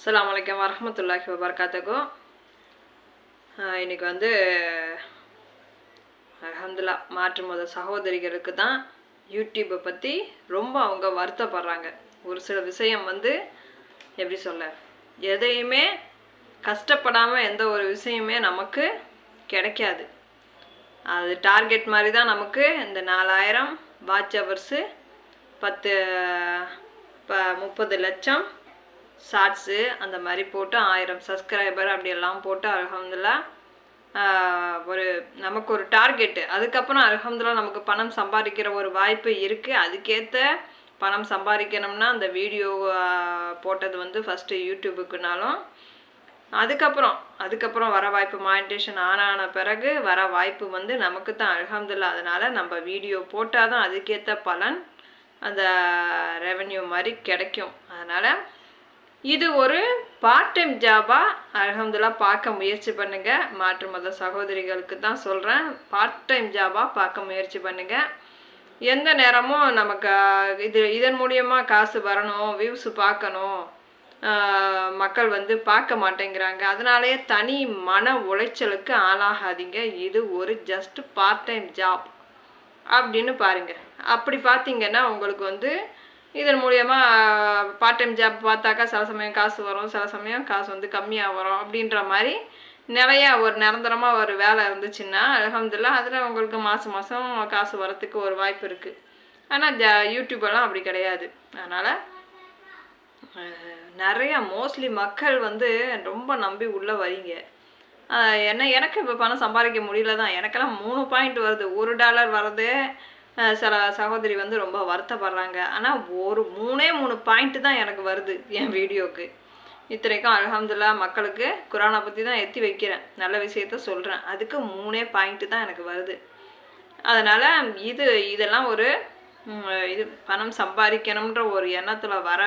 அஸ்லாம் வலைக்கம் வரமத்துல்லாஹி வபர்காத்துக்கும் இன்றைக்கி வந்து அஹமதுல்லா மாற்று மத சகோதரிகளுக்கு தான் யூடியூப்பை பற்றி ரொம்ப அவங்க வருத்தப்படுறாங்க. ஒரு சில விஷயம் வந்து எப்படி சொல்ல எதையுமே கஷ்டப்படாமல் எந்த ஒரு விஷயமே நமக்கு கிடைக்காது. அது டார்கெட் மாதிரி தான் நமக்கு இந்த நாலாயிரம் வாட்ச் ஹவர்ஸு பத்து ப முப்பது லட்சம் ஷார்ட்ஸு அந்த மாதிரி போட்டு ஆயிரம் சப்ஸ்கிரைபர் அப்படியெல்லாம் போட்டு அலகம்துல்லா ஒரு நமக்கு ஒரு டார்கெட்டு அதுக்கப்புறம் அலகம்துல்லா நமக்கு பணம் சம்பாதிக்கிற ஒரு வாய்ப்பு இருக்குது அதுக்கேற்ற பணம் சம்பாதிக்கணும்னா அந்த வீடியோ போட்டது வந்து ஃபஸ்ட்டு யூடியூபுக்குனாலும் அதுக்கப்புறம் அதுக்கப்புறம் வர வாய்ப்பு மானிட்டேஷன் ஆன் ஆன பிறகு வர வாய்ப்பு வந்து நமக்கு தான் அலகம்துல்லா அதனால் நம்ம வீடியோ போட்டால் தான் அதுக்கேற்ற பலன் அந்த ரெவன்யூ மாதிரி கிடைக்கும். அதனால் இது ஒரு பார்ட் டைம் ஜாபாக அலமதுல்லா பார்க்க முயற்சி பண்ணுங்க. மாற்று மத சகோதரிகளுக்கு தான் சொல்கிறேன் பார்ட் டைம் ஜாபாக பார்க்க முயற்சி பண்ணுங்க. எந்த நேரமும் நமக்கு இது இதன் மூலியமாக காசு வரணும் வியூஸ் பார்க்கணும். மக்கள் வந்து பார்க்க மாட்டேங்கிறாங்க. அதனாலேயே தனி மன உளைச்சலுக்கு ஆளாகாதீங்க. இது ஒரு ஜஸ்ட் பார்ட் டைம் ஜாப் அப்படின்னு பாருங்க. அப்படி பார்த்தீங்கன்னா உங்களுக்கு வந்து இதன் மூலயமா பார்ட் டைம் ஜாப் பார்த்தாக்கா சில சமயம் காசு வரும் சில சமயம் காசு வந்து கம்மியாக வரும் அப்படின்ற மாதிரி நிறையா ஒரு நிரந்தரமாக ஒரு வேலை இருந்துச்சுன்னா அல்ஹம்துலில்லாஹ் அதில் உங்களுக்கு மாதம் மாதம் காசு வரத்துக்கு ஒரு வாய்ப்பு இருக்குது ஆனால் ஜ யூடியூபெல்லாம் அப்படி கிடையாது. அதனால் நிறையா மோஸ்ட்லி மக்கள் வந்து ரொம்ப நம்பி உள்ளே வரீங்க என்ன எனக்கு இப்போ பணம் சம்பாதிக்க முடியல தான் எனக்கெல்லாம் மூணு பாயிண்ட் வருது. ஒரு டாலர் வர்றது சில சகோதரி வந்து ரொம்ப வருத்தப்படுறாங்க. ஆனால் ஒரு மூணே மூணு பாயிண்ட்டு தான் எனக்கு வருது என் வீடியோக்கு. இத்தனைக்கும் அலமதுல்லா மக்களுக்கு குரானை பற்றி தான் எத்தி வைக்கிறேன். நல்ல விஷயத்த சொல்கிறேன் அதுக்கு மூணே பாயிண்ட்டு தான் எனக்கு வருது. அதனால் இது இதெல்லாம் ஒரு இது பணம் சம்பாதிக்கணுன்ற ஒரு எண்ணத்தில் வர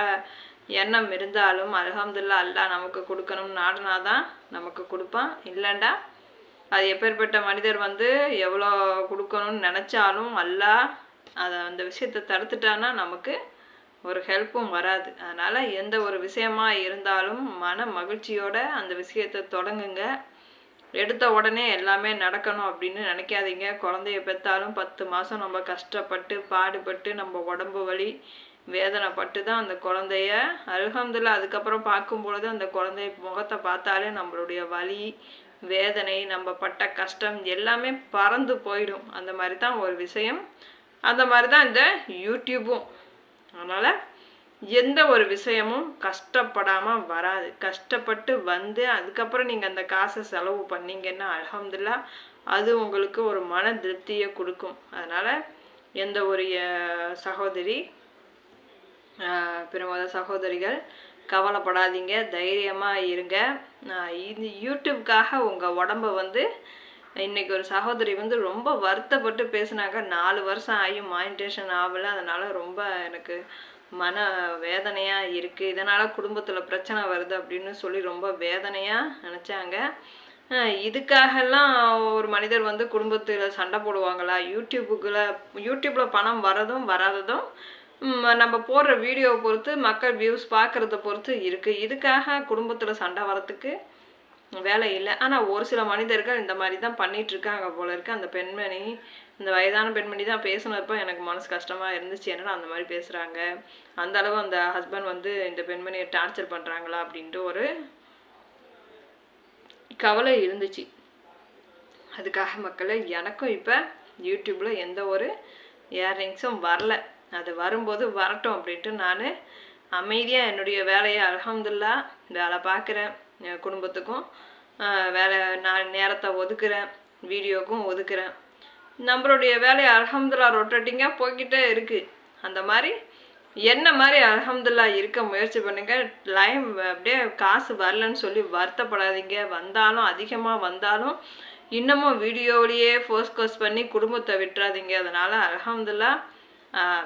எண்ணம் இருந்தாலும் அலமதுல்லா அல்லா நமக்கு கொடுக்கணும்னு நாடுனா தான் நமக்கு கொடுப்பான். இல்லைண்டா அது எப்பேற்பட்ட மனிதர் வந்து எவ்வளோ கொடுக்கணும்னு நினச்சாலும் அல்ல அதை அந்த விஷயத்தை தடுத்துட்டான்னா நமக்கு ஒரு ஹெல்ப்பும் வராது. அதனால் எந்த ஒரு விஷயமா இருந்தாலும் மன மகிழ்ச்சியோட அந்த விஷயத்தை தொடங்குங்க. எடுத்த உடனே எல்லாமே நடக்கணும் அப்படின்னு நினைக்காதீங்க. குழந்தைய பெற்றாலும் பத்து மாதம் நம்ம கஷ்டப்பட்டு பாடுபட்டு நம்ம உடம்பு வலி வேதனைப்பட்டு தான் அந்த குழந்தைய அருகம்தில் அதுக்கப்புறம் பார்க்கும் பொழுது அந்த குழந்தை முகத்தை பார்த்தாலே நம்மளுடைய வலி வேதனை நம்ம பட்ட கஷ்டம் எல்லாமே பறந்து போயிடும். அந்த மாதிரி தான் ஒரு விஷயம். அந்த மாதிரி தான் இந்த யூடியூபும். அதனால் எந்த ஒரு விஷயமும் கஷ்டப்படாமல் வராது. கஷ்டப்பட்டு வந்து அதுக்கப்புறம் நீங்கள் அந்த காசை செலவு பண்ணிங்கன்னா அலமதுல்லா அது உங்களுக்கு ஒரு மன திருப்தியை கொடுக்கும். அதனால் எந்த ஒரு சகோதரி ஆஹ் பிறமத சகோதரிகள் கவலைப்படாதீங்க தைரியமாக இருங்க. இது யூடியூப்காக உங்கள் உடம்ப வந்து இன்றைக்கி ஒரு சகோதரி வந்து ரொம்ப வருத்தப்பட்டு பேசுனாங்க. நாலு வருஷம் ஆகியும் மானிட்டேஷன் ஆகலை. அதனால் ரொம்ப எனக்கு மன வேதனையாக இருக்குது இதனால் குடும்பத்தில் பிரச்சனை வருது அப்படின்னு சொல்லி ரொம்ப வேதனையாக நினச்சாங்க. இதுக்காகலாம் ஒரு மனிதர் வந்து குடும்பத்தில் சண்டை போடுவாங்களா? யூடியூபுக்குள்ள யூடியூப்பில் பணம் வரதும் வராததும் நம்ம போடுற வீடியோவை பொறுத்து மக்கள் வியூஸ் பார்க்குறத பொறுத்து இருக்குது இதுக்காக குடும்பத்தில் சண்டை வரத்துக்கு வேலை இல்லை. ஆனால் ஒரு சில மனிதர்கள் இந்த மாதிரி தான் பண்ணிகிட்ருக்காங்க போல இருக்கு. அந்த பெண்மணி இந்த வயதான பெண்மணி தான் பேசுனப்போ எனக்கு மனசு கஷ்டமாக இருந்துச்சு. என்னடா அந்த மாதிரி பேசுகிறாங்க அந்த அளவு அந்த ஹஸ்பண்ட் வந்து இந்த பெண்மணியை டார்ச்சர் பண்ணுறாங்களா அப்படின்ட்டு ஒரு கவலை இருந்துச்சு. அதுக்காக மக்களே எனக்கும் இப்போ யூடியூப்பில் எந்த ஒரு இயர்ரிங்ஸும் வரல. அது வரும்போது வரட்டும் அப்படின்ட்டு நான் அமைதியாக என்னுடைய வேலையை அல்ஹம்துலில்லாஹ் வேலை பார்க்குறேன். என் குடும்பத்துக்கும் வேலை நான் நேரத்தை ஒதுக்குறேன். வீடியோக்கும் ஒதுக்குறேன். நம்மளுடைய வேலையை அல்ஹம்துலில்லாஹ் ரொட்டேட்டிங்காக போய்கிட்டே இருக்குது அந்த மாதிரி என்ன மாதிரி அல்ஹம்துலில்லாஹ் இருக்க முயற்சி பண்ணுங்கள் லைம் அப்படியே காசு வரலன்னு சொல்லி வருத்தப்படாதீங்க. வந்தாலும் அதிகமாக வந்தாலும் இன்னமும் வீடியோவிலேயே ஃபோக்கஸ் பண்ணி குடும்பத்தை விட்டுறாதீங்க. அதனால் அல்ஹம்துலில்லாஹ்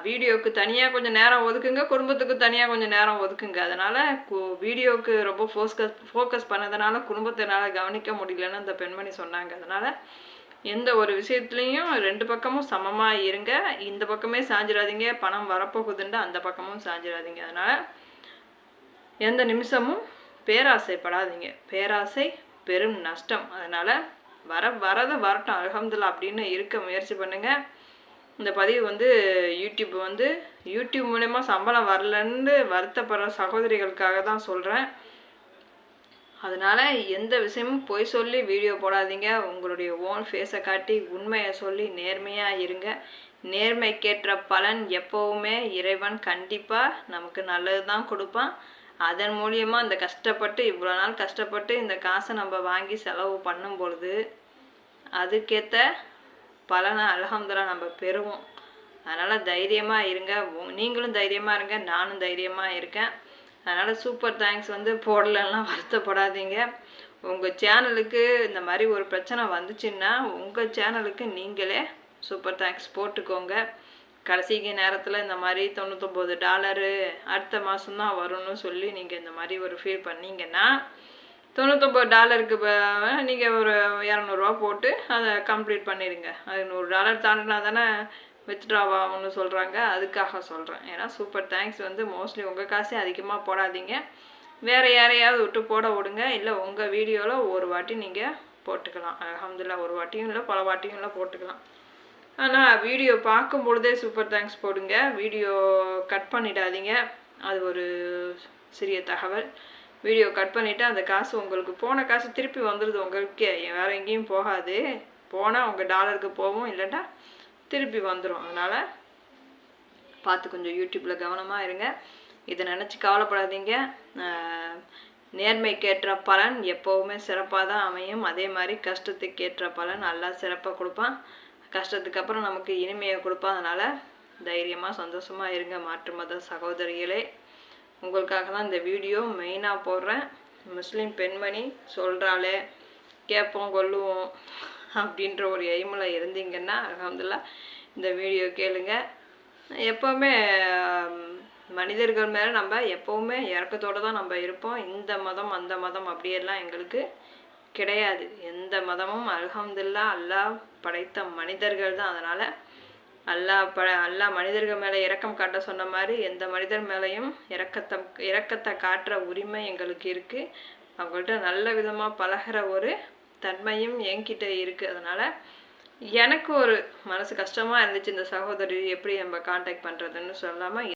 வீடியோவுக்கு தனியாக கொஞ்சம் நேரம் ஒதுக்குங்க குடும்பத்துக்கு தனியாக கொஞ்சம் நேரம் ஒதுக்குங்க. அதனால் வீடியோவுக்கு ரொம்ப ஃபோக்கஸ் ஃபோக்கஸ் பண்ணதுனால குடும்பத்தினால் கவனிக்க முடியலன்னு அந்த பெண்மணி சொன்னாங்க. அதனால் எந்த ஒரு விஷயத்துலையும் ரெண்டு பக்கமும் சமமாக இருங்க. இந்த பக்கமே சாஞ்சிடாதீங்க. பணம் வரப்போகுதுண்டு அந்த பக்கமும் சாஞ்சிடாதீங்க. அதனால் எந்த நிமிஷமும் பேராசைப்படாதீங்க. பேராசை பெரும் நஷ்டம். அதனால் வர வரதை வரட்டும். அலகம்துல்லா அப்படின்னு இருக்க முயற்சி பண்ணுங்கள் இந்த பதிவு வந்து யூடியூப் வந்து யூடியூப் மூலயமா சம்பளம் வரலன்னு வருத்தப்படுற சகோதரிகளுக்காக தான் சொல்கிறேன் அதனால் எந்த விஷயமும் பொய் சொல்லி வீடியோ போடாதீங்க. உங்களுடைய ஓன் ஃபேஸை காட்டி உண்மையை சொல்லி நேர்மையாக இருங்க. நேர்மைக்கேற்ற பலன் எப்போவுமே இறைவன் கண்டிப்பாக நமக்கு நல்லது தான் கொடுப்பான். அதன் மூலியமாக இந்த கஷ்டப்பட்டு இவ்வளோ நாள் கஷ்டப்பட்டு இந்த காசை நம்ம வாங்கி செலவு பண்ணும் பொழுது அதுக்கேற்ற பலனை அல்ஹம்துலில்லாஹ் நம்ம பெறுவோம். அதனால் தைரியமாக இருங்க. உ- நீங்களும் தைரியமாக இருங்க. நானும் தைரியமாக இருக்கேன். அதனால் சூப்பர் தேங்க்ஸ் வந்து போடலன்னா வருத்தப்படாதீங்க. உங்கள் சேனலுக்கு இந்த மாதிரி ஒரு பிரச்சனை வந்துச்சுன்னா உங்கள் சேனலுக்கு நீங்களே சூப்பர் தேங்க்ஸ் போட்டுக்கோங்க. கடைசிக்கு நேரத்தில் இந்த மாதிரி தொண்ணூத்தொம்பது டாலரு அடுத்த மாதம்தான் வரும்னு சொல்லி நீங்கள் இந்த மாதிரி ஒரு ஃபீல் பண்ணிங்கன்னா தொண்ணூத்தொம்பது டாலருக்கு நீங்கள் ஒரு இரநூறுவா போட்டு அதை கம்ப்ளீட் பண்ணிடுங்க. அது நூறு டாலர் தாண்டினா தானே வித்ட்ராவா ஆகும்னு சொல்கிறாங்க அதுக்காக சொல்கிறேன் ஏன்னா சூப்பர் தேங்க்ஸ் வந்து மோஸ்ட்லி உங்கள் காசே அதிகமாக போடாதீங்க. வேறு யாரையாவது விட்டு போட விடுங்க. இல்லை உங்கள் வீடியோவில் ஒரு வாட்டி நீங்கள் போட்டுக்கலாம். அலமதுல்லா ஒரு வாட்டியும் இல்லை பல வாட்டியும் இல்லை போட்டுக்கலாம். ஆனால் வீடியோ பார்க்கும் பொழுதே சூப்பர் தேங்க்ஸ் போடுங்க. வீடியோ கட் பண்ணிடாதீங்க. அது ஒரு சிறிய தகவல். வீடியோ கட் பண்ணிவிட்டு அந்த காசு உங்களுக்கு போன காசு திருப்பி வந்துடுது உங்களுக்கே. வேறு எங்கேயும் போகாது. போனால் உங்கள் டாலருக்கு போகும் இல்லைன்னா திருப்பி வந்துடும் அதனால் பார்த்து கொஞ்சம் யூடியூப்பில் கவனமாக இருங்க. இதை நினச்சி கவலைப்படாதீங்க. ஆஹ் நேர்மைக்கேற்ற பலன் எப்போவுமே சிறப்பாக தான் அமையும். அதே மாதிரி கஷ்டத்துக்கு ஏற்ற பலன் நல்லா சிறப்பாக கொடுப்பான். கஷ்டத்துக்கு அப்புறம் நமக்கு இனிமையை கொடுப்பான். அதனால் தைரியமாக சந்தோஷமாக இருங்க. மாற்று மத சகோதரிகளே. உங்களுக்காக தான் இந்த வீடியோ மெயினாக போடுறேன். முஸ்லீம் பெண்மணி சொல்கிறாளே கேட்போம் கொல்லுவோம் அப்படின்ற ஒரு எய்மில் இருந்தீங்கன்னா அல்ஹம்துலில்லாஹ் இந்த வீடியோ கேளுங்க. எப்போவுமே மனிதர்கள் மேலே நம்ம எப்போவுமே இறக்கத்தோடு தான் நம்ம இருப்போம். இந்த மதம் அந்த மதம் அப்படியெல்லாம் எங்களுக்கு கிடையாது. எந்த மதமும் அலகம்துல்லா அல்லாஹ் படைத்த மனிதர்கள் தான். அதனால் அல்லா ப அல்லா மனிதர்கள் மேலே இரக்கம் காட்ட சொன்ன மாதிரி எந்த மனிதர் மேலேயும் இரக்கத்தை இரக்கத்தை காட்டுற உரிமை எங்களுக்கு இருக்குது அவங்கள்ட்ட நல்ல விதமாக பழகுற ஒரு தன்மையும் என்கிட்ட இருக்குது அதனால் எனக்கு ஒரு மனசு கஷ்டமாக இருந்துச்சு இந்த சகோதரி எப்படி நம்ம காண்டாக்ட் பண்ணுறதுன்னு சொல்லாமல்